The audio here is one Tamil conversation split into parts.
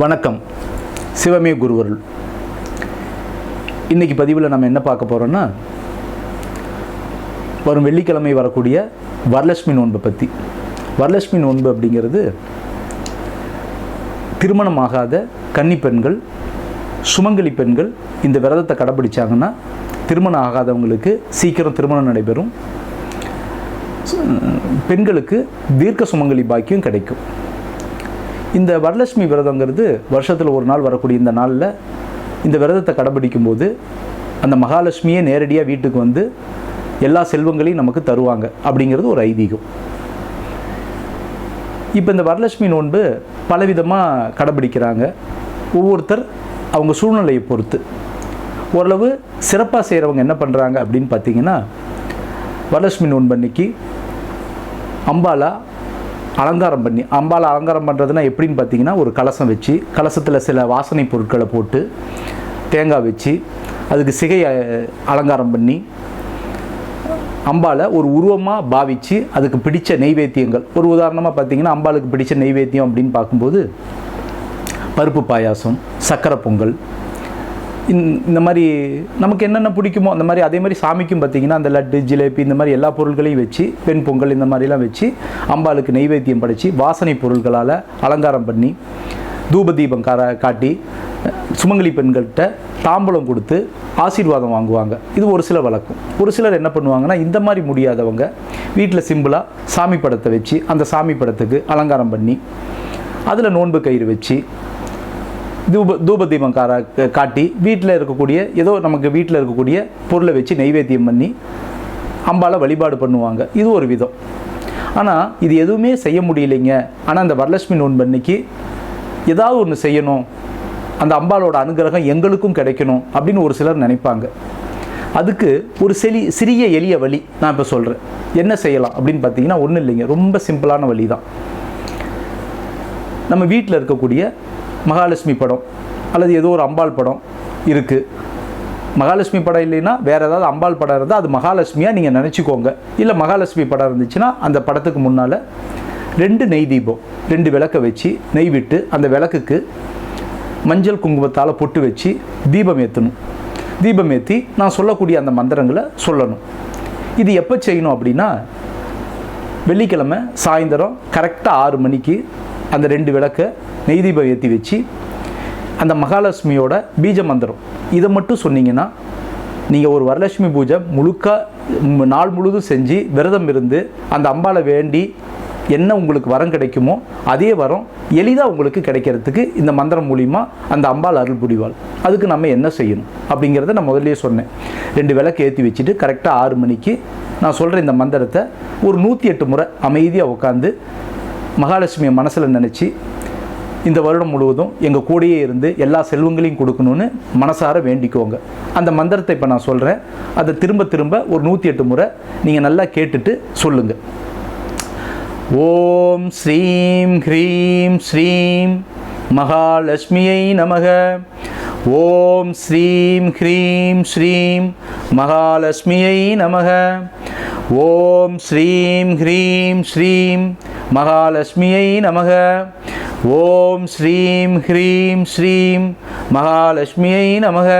வணக்கம். சிவமே குருவருள். இன்றைக்கி பதிவில் நம்ம என்ன பார்க்க போகிறோன்னா வரும் வெள்ளிக்கிழமை வரக்கூடிய வரலட்சுமி நோன்பை பற்றி வரலட்சுமி நோன்பு அப்படிங்கிறது திருமணமாகாத கன்னி பெண்கள் சுமங்கலி பெண்கள் இந்த விரதத்தை கடைப்பிடிச்சாங்கன்னா திருமணம் ஆகாதவங்களுக்கு சீக்கிரம் திருமணம் நடைபெறும். பெண்களுக்கு தீர்க்க சுமங்கலி பாக்கியம் கிடைக்கும். இந்த வரலட்சுமி விரதங்கிறது வருஷத்தில் ஒரு நாள் வரக்கூடிய இந்த நாளில் இந்த விரதத்தை கடைபிடிக்கும் போது அந்த மகாலட்சுமியே நேரடியாக வீட்டுக்கு வந்து எல்லா செல்வங்களையும் நமக்கு தருவாங்க அப்படிங்கிறது ஒரு ஐதீகம். இப்போ இந்த வரலட்சுமி நோன்பு பலவிதமாக கடைபிடிக்கிறாங்க. ஒவ்வொருத்தர் அவங்க சூழ்நிலையை பொறுத்து. ஓரளவு சிறப்பாக செய்கிறவங்க என்ன பண்ணுறாங்க அப்படின்னு பார்த்தீங்கன்னா வரலட்சுமி நோன்பு அன்னைக்கு அம்பாலா அலங்காரம் பண்ணி அம்பால் அலங்காரம் பண்ணுறதுனா எப்படின்னு பார்த்தீங்கன்னா ஒரு கலசம் வச்சு கலசத்தில் சில வாசனை பொருட்களை போட்டு தேங்காய் வச்சு அதுக்கு சிகை அலங்காரம் பண்ணி அம்பாலை ஒரு உருவமாக பாவித்து அதுக்கு பிடித்த நெய்வேத்தியங்கள். ஒரு உதாரணமாக பார்த்தீங்கன்னா அம்பாளுக்கு பிடிச்ச நெய்வேத்தியம் அப்படின்னு பார்க்கும்போது பருப்பு பாயாசம் சக்கரை பொங்கல் இந்த- இந்த மாதிரி நமக்கு என்னென்ன பிடிக்குமோ அந்த மாதிரி அதே மாதிரி சாமிக்கும் பார்த்தீங்கன்னா அந்த லட்டு ஜிலேபி இந்த மாதிரி எல்லா பொருட்களையும் வச்சு பெண் பொங்கல் இந்த மாதிரிலாம் வச்சு அம்பாளுக்கு நெய்வேத்தியம் படைத்து வாசனை பொருட்களால் அலங்காரம் பண்ணி தூப தீபம் கார காட்டி சுமங்கலி பெண்கள்கிட்ட தாம்பலம் கொடுத்து ஆசீர்வாதம் வாங்குவாங்க. இது ஒரு சில வழக்கம். ஒரு சிலர் என்ன பண்ணுவாங்கன்னா இந்த மாதிரி முடியாதவங்க வீட்டில் சிம்பிளாக சாமி படத்தை வச்சு அந்த சாமி படத்துக்கு அலங்காரம் பண்ணி அதில் நோன்பு கயிறு வச்சு தூப தூப தீபம் காரா காட்டி வீட்டில் இருக்கக்கூடிய ஏதோ நமக்கு வீட்டில் இருக்கக்கூடிய பொருளை வச்சு நைவேத்தியம் பண்ணி அம்பாவை வழிபாடு பண்ணுவாங்க. இது ஒரு விதம். ஆனால் இது எதுவுமே செய்ய முடியலைங்க. ஆனால் அந்த வரலட்சுமி நோன்பு அன்னைக்கு ஏதாவது ஒன்று செய்யணும். அந்த அம்பாலோட அனுகிரகம் எங்களுக்கும் கிடைக்கணும் அப்படின்னு ஒரு சிலர் நினைப்பாங்க. அதுக்கு ஒரு செலி சிறிய எளிய வழி நான் இப்போ சொல்கிறேன் என்ன செய்யலாம் அப்படின்னு பார்த்தீங்கன்னா ஒன்றும் இல்லைங்க. ரொம்ப சிம்பிளான வழி தான் நம்ம வீட்டில் இருக்கக்கூடிய மகாலட்சுமி படம் அல்லது ஏதோ ஒரு அம்பாள் படம் இருக்குது மகாலட்சுமி படம் இல்லைன்னா வேறு ஏதாவது அம்பாள் படம் இருந்தால் அது மகாலட்சுமியாக நீங்கள் நினச்சிக்கோங்க. இல்லை மகாலட்சுமி படம் இருந்துச்சுன்னா அந்த படத்துக்கு முன்னால் ரெண்டு நெய் தீபம் ரெண்டு விளக்கை வச்சு நெய் விட்டு அந்த விளக்குக்கு மஞ்சள் குங்குமத்தால் பொட்டு வச்சு தீபம் ஏற்றணும் தீபம் ஏற்றி நான் சொல்லக்கூடிய அந்த மந்திரங்களை சொல்லணும். இது எப்போ செய்யணும் அப்படின்னா வெள்ளிக்கிழமை சாயந்தரம் கரெக்டாக ஆறு மணிக்கு அந்த ரெண்டு விளக்கை நெய் தீபம் ஏற்றி வச்சு அந்த மகாலட்சுமியோட பீஜ மந்திரம். இதை மட்டும் சொன்னீங்கன்னா நீங்கள் ஒரு வரலட்சுமி பூஜை முழுக்க நாள் முழுதும் செஞ்சு விரதம் இருந்து அந்த அம்பாளை வேண்டி என்ன உங்களுக்கு வரம் கிடைக்குமோ அதே வரம் எளிதாக உங்களுக்கு கிடைக்கிறதுக்கு இந்த மந்திரம் மூலிமா அந்த அம்பாள் அருள் புரிவாள். அதுக்கு நம்ம என்ன செய்யணும் அப்படிங்கிறத நான் முதல்லயே சொன்னேன். ரெண்டு விளக்கு ஏற்றி வச்சுட்டு கரெக்டாக ஆறு மணிக்கு நான் சொல்கிற இந்த மந்திரத்தை ஒரு நூற்றி எட்டு முறை அமைதியாக உட்காந்து மகாலட்சுமியை மனசில் நினச்சி இந்த வருடம் முழுவதும் எங்கள் கூடயே இருந்து எல்லா செல்வங்களையும் கொடுக்கணும்னு மனசார வேண்டிக்கோங்க. அந்த மந்திரத்தை இப்போ நான் சொல்கிறேன் அதை திரும்ப திரும்ப ஒரு நூற்றி எட்டு முறை நீங்கள் நல்லா கேட்டுட்டு சொல்லுங்கள் ஓம் ஸ்ரீம் ஹ்ரீம் ஸ்ரீம் மகாலட்சுமியை நமக. ஓம் ஸ்ரீம் ஹ்ரீம் ஸ்ரீம் மகாலட்சுமியை நமக. ஓம் ஸ்ரீம் ஹ்ரீம் ஸ்ரீம் மகாலட்சுமியை நமக. ஓம் ஸ்ரீம் ஹ்ரீம் ஸ்ரீம் மகாலட்சுமியை நமக.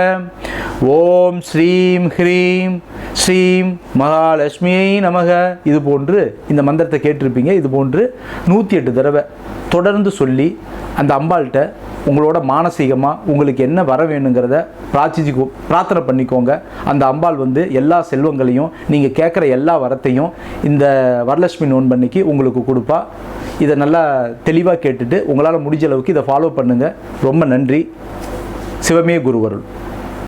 ஓம் ஸ்ரீம் ஹ்ரீம் ஸ்ரீம் மகாலட்சுமியை நமக. இது போன்று இந்த மந்திரத்தை கேட்டிருப்பீங்க. இது போன்று நூற்றி எட்டு தடவை தொடர்ந்து சொல்லி அந்த அம்பாள்கிட்ட உங்களோட மானசீகமாக உங்களுக்கு என்ன வர வேணுங்கிறத பிரார்த்திச்சு பிரார்த்தனை பண்ணிக்கோங்க. அந்த அம்பாள் வந்து எல்லா செல்வங்களையும் நீங்கள் கேட்குற எல்லா வரத்தையும் இந்த வரலட்சுமி நோன்பன்னைக்கு உங்களுக்கு கொடுப்பா. இதை நல்லா தெளிவாக கேட்டுட்டு உங்களால் முடிஞ்ச அளவுக்கு இதை ஃபாலோ பண்ணுங்கள் ரொம்ப நன்றி. சிவமே குருவருள்.